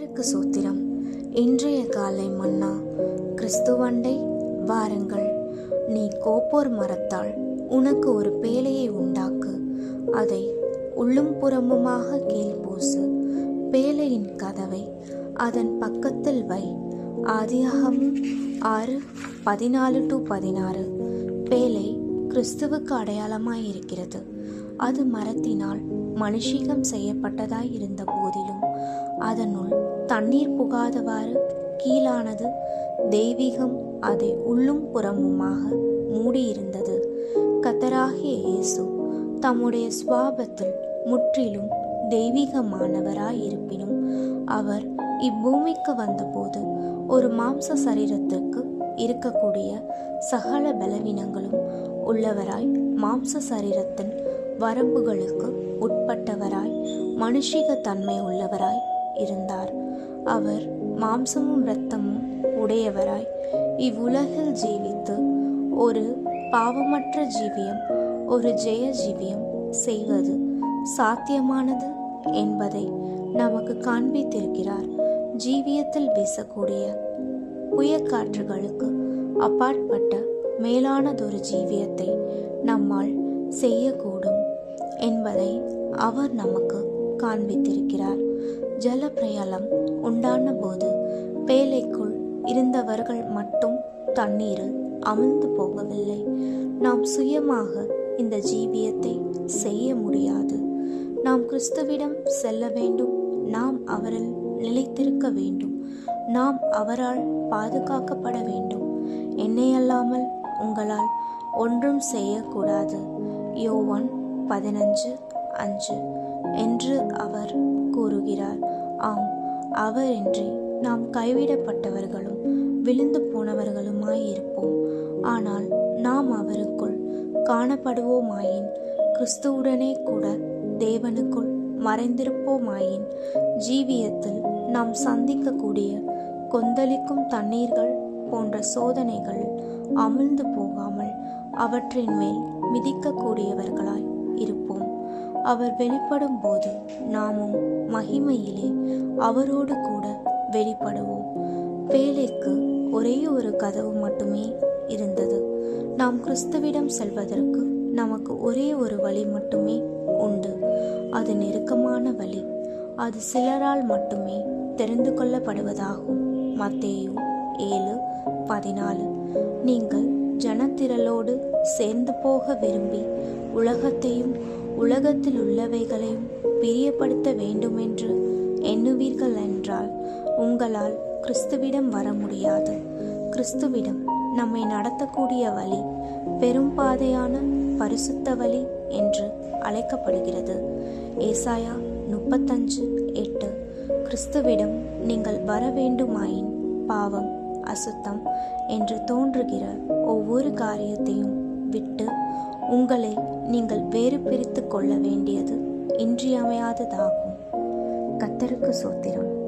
கர்த்தருக்கு சூத்திரம். இன்றைய காலை மன்னா கிறிஸ்துவண்டை வாருங்கள். நீ கோப்போர் மரத்தால் உனக்கு ஒரு பேழையை உண்டாக்கு. அதை உள்ளும் புறமுமாக கீழ்பூசு. பேழையின் கதவை அதன் பக்கத்தில் வை. ஆதியாகவும் ஆறு பதினாலு டு பதினாறு. பேழை கிறிஸ்துவுக்கு அடையாளமாய் இருக்கிறது. அது மரத்தினால் மனுஷிகம் செய்யப்பட்டதாய் இருந்த போதிலும் அதனுள் தண்ணீர் புகாதவாறு கீழானது. தெய்வீகம் அதை உள்ளும் புறமுமாக மூடியிருந்தது. கத்தராகிய இயேசு தம்முடைய சுவாபத்தில் முற்றிலும் தெய்வீகமானவராய் இருப்பினும் அவர் இப்பூமிக்கு வந்தபோது ஒரு மாம்ச சரீரத்திற்கு இருக்கக்கூடிய சகல பலவீனங்களும் உள்ளவராய் மாம்ச சரீரத்தின் வரம்புகளுக்கு உட்பட்டவராய் மனுஷிக தன்மை உள்ளவராய் இருந்தார். அவர் மாம்சமும் இரத்தமும் உடையவராய். இவ்வுலகில் ஜீவித்து ஒரு பாவமற்ற ஜீவியம் ஒரு ஜெய ஜீவியம் செய்வது சாத்தியமானது என்பதை நமக்கு காண்பித்திருக்கிறார். ஜீவியத்தில் வீசக்கூடிய புயக்காற்றுகளுக்கு அப்பாற்பட்ட மேலானதொரு ஜீவியத்தை நம்மால் செய்யக்கூடும் என்பதை அவர் நமக்கு காண்பித்திருக்கிறார். ஜலப்பிரயாலம் உண்டான போது பேலைக்குள் இருந்தவர்கள் மட்டும் தண்ணீரில் அமிழ்ந்து போகவில்லை. நாம் சுயமாக இந்த ஜீவியத்தை செய்ய முடியாது. நாம் கிறிஸ்துவிடம் செல்ல வேண்டும். நாம் அவரில் நிலைத்திருக்க வேண்டும். நாம் அவரால் பாதுகாக்கப்பட வேண்டும். என்னையல்லாமல் உங்களால் ஒன்றும் செய்யக்கூடாது. யோவான் பதினஞ்சு அஞ்சு. என்று அவர் கூறுகிறார். ஆம் அவரின்றி நாம் கைவிடப்பட்டவர்களும் விழுந்து போனவர்களுமாயிருப்போம் ஆனால் நாம் அவருக்குள் காணப்படுவோமாயின் கிறிஸ்துவுடனே கூட தேவனுக்குள் மறைந்திருப்போமாயின் ஜீவியத்தில் நாம் சந்திக்கக்கூடிய கொந்தளிக்கும் தண்ணீர்கள் போன்ற சோதனைகள் அமிழ்ந்து போகாமல் அவற்றின் மேல் மிதிக்கக்கூடியவர்களாய் இருப்போம். அவர் வெளிப்படும் போது நாமும் மகிமையிலே அவரோடு கூட வெளிப்படுவோம். பேழைக்கு ஒரே ஒரு கதவு மட்டுமே இருந்தது. நாம் கிறிஸ்துவிடம் செல்வதற்கு நமக்கு ஒரே ஒரு வழி மட்டுமே உண்டு. அது நெருக்கமான வழி. அது சிலரால் மட்டுமே தெரிந்து கொள்ளப்படுவதாகும். மத்தேயு ஏழு பதினாலு. நீங்கள் ஜனத்திரளோடு சேர்ந்து போக விரும்பி உலகத்தையும் உலகத்தில் உள்ளவைகளையும் பிரியப்படுத்த வேண்டுமென்று எண்ணுவீர்கள் என்றால் உங்களால் கிறிஸ்துவிடம் வர முடியாது. கிறிஸ்துவிடம் நம்மை நடத்தக்கூடிய வழி பெரும் பாதையான பரிசுத்த வழி என்று அழைக்கப்படுகிறது. ஏசாயா முப்பத்தஞ்சு எட்டு. கிறிஸ்துவிடம் நீங்கள் வர வேண்டுமாயின் பாவம் அசுத்தம் என்று தோன்றுகிற ஒவ்வொரு காரியத்தையும் விட்டு உங்களை நீங்கள் வேறு பிரித்து கொள்ள வேண்டியது இன்றியமையாததாகும். கத்தருக்கு சோத்திரம்.